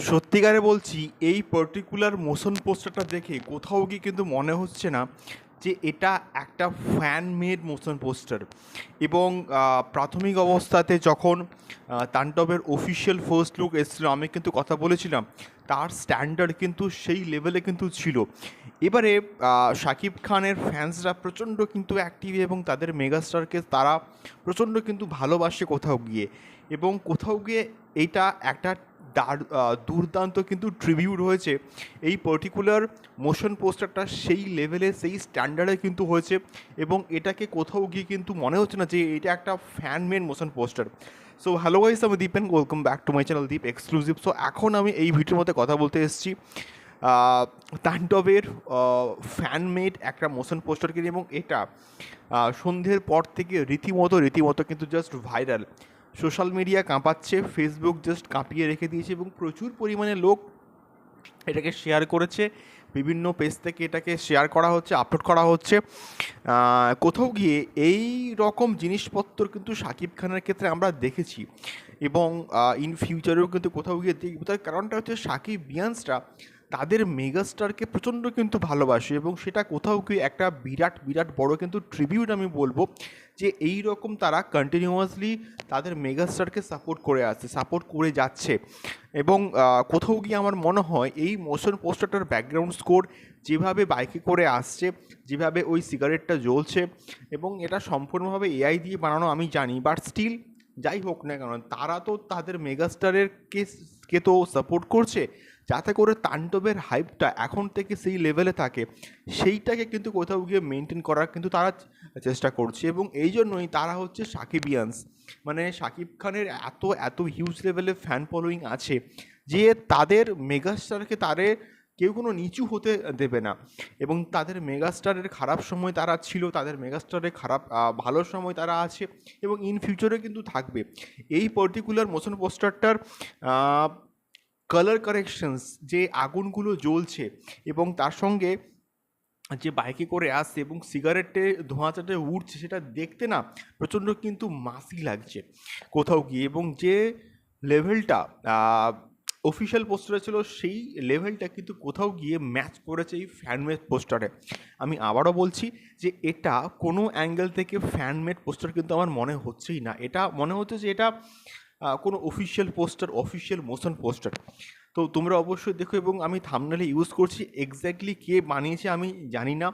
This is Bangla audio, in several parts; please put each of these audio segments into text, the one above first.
সত্যিকারে বলছি, এই পার্টিকুলার মোশন পোস্টারটা দেখে কোথাও গিয়ে কিন্তু মনে হচ্ছে না যে এটা একটা ফ্যান মেড মোশন পোস্টার এবং প্রাথমিক অবস্থাতে যখন তাণ্ডবের অফিসিয়াল ফার্স্ট লুক এসেছিল, আমি কিন্তু কথা বলেছিলাম, তার স্ট্যান্ডার্ড কিন্তু সেই লেভেলে কিন্তু ছিল। এবারে শাকিব খানের ফ্যান্সরা প্রচণ্ড কিন্তু অ্যাক্টিভ এবং তাদের মেগাস্টারকে তারা প্রচণ্ড কিন্তু ভালোবাসে কোথাও গিয়ে। এবং কোথাও গিয়ে এইটা একটা দুর্দান্ত কিন্তু ট্রিবিউট হয়েছে। এই পার্টিকুলার মোশন পোস্টারটা সেই লেভেলে সেই স্ট্যান্ডার্ডে কিন্তু হয়েছে এবং এটাকে কোথাও গিয়ে কিন্তু মনে হচ্ছে না যে এটা একটা fan made motion poster so hello guys আমি Dipen welcome back to my channel Deep exclusive so এখন আমি এই ভিডিওর মধ্যে কথা বলতে এসেছি। তাণ্ডবের ফ্যান মেড একটা মোশন পোস্টারকে নিয়ে এবং এটা সন্ধ্যের পর থেকে রীতিমতো রীতিমতো কিন্তু জাস্ট ভাইরাল সোশ্যাল মিডিয়া কাঁপাচ্ছে ফেসবুক জাস্ট কাঁপিয়ে রেখে দিয়েছে এবং প্রচুর পরিমাণে লোক এটাকে শেয়ার করেছে। বিভিন্ন পেজ থেকে এটাকে শেয়ার করা হচ্ছে আপলোড করা হচ্ছে। কোথাও গিয়ে এই রকম জিনিসপত্র কিন্তু সাকিব খানের ক্ষেত্রে আমরা দেখেছি এবং ইন ফিউচারেও কিন্তু কোথাও গিয়ে দেখব। তার কারণটা হচ্ছে শাকিব বিয়ান্সরা তাদের মেগাস্টারকে প্রচণ্ড কিন্তু ভালোবাসে এবং সেটা কোথাও গিয়ে একটা বিরাট বিরাট বড় কিন্তু ট্রিবিউট আমি বলব যে এই রকম তারা কন্টিনিউয়াসলি তাদের মেগাস্টারকে সাপোর্ট করে আসছে সাপোর্ট করে যাচ্ছে। এবং কোথাও গিয়ে আমার মনে হয় এই মোশন পোস্টারটার ব্যাকগ্রাউন্ড স্কোর যেভাবে বাইকে করে আসছে, যেভাবে ওই সিগারেটটা জ্বলছে এবং এটা সম্পূর্ণভাবে এআই দিয়ে বানানো আমি জানি বাট স্টিল যাই হোক না কেন, তারা তো তাদের মেগাস্টারের কে কে তো সাপোর্ট করছে যাতে করে তাণ্ডবের হাইপটা এখন থেকে সেই লেভেলে থাকে, সেইটাকে কিন্তু কোথাও গিয়ে মেনটেন করার কিন্তু তারা চেষ্টা করছে এবং এই জন্যই তারা হচ্ছে সাকিবিয়ান্স। মানে শাকিব খানের এত এত হিউজ লেভেলে ফ্যান ফলোয়িং আছে যে তাদের মেগাস্টারকে তারে কেউ কোনো নিচু হতে দেবে না এবং তাদের মেগাস্টারের খারাপ সময় তারা ছিল, তাদের মেগাস্টারের খারাপ ভালো সময় তারা আছে এবং ইন ফিউচারে কিন্তু থাকবে। এই পার্টিকুলার মোশন পোস্টারটার কালার কারেকশনস যে আগুনগুলো জ্বলছে এবং তার সঙ্গে যে বাইকে করে আসছে এবং সিগারেটে ধোঁয়াচাটে উঠছে, সেটা দেখতে না প্রচণ্ড কিন্তু মাসি লাগছে। কোথাও গিয়ে এবং যে লেভেলটা অফিসিয়াল পোস্টারে ছিল, সেই লেভেলটা কিন্তু কোথাও গিয়ে ম্যাচ করেছে এই ফ্যানমেড পোস্টারে আমি আবারও বলছি যে এটা কোনো অ্যাঙ্গেল থেকে ফ্যানমেড পোস্টার কিন্তু আমার মনে হচ্ছেই না। এটা মনে হচ্ছে যে এটা কোনো official poster official motion poster তো তোমরা অবশ্যই দেখো এবং আমি থামনেলে ইউজ করছি। এক্স্যাক্টলি কে বানিয়েছে আমি জানি না।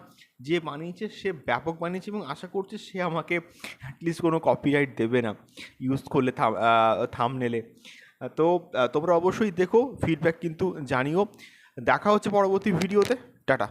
যে বানিয়েছে, সে ব্যাপক বানিয়েছে এবং আশা করছি সে আমাকে অ্যাটলিস্ট কোনো কপিরাইট দেবে না ইউজ করলে থাম থামনেলে তো তোমরা অবশ্যই দেখো ফিডব্যাক কিন্তু জানিও। দেখা হচ্ছে পরবর্তী ভিডিওতে টাটা।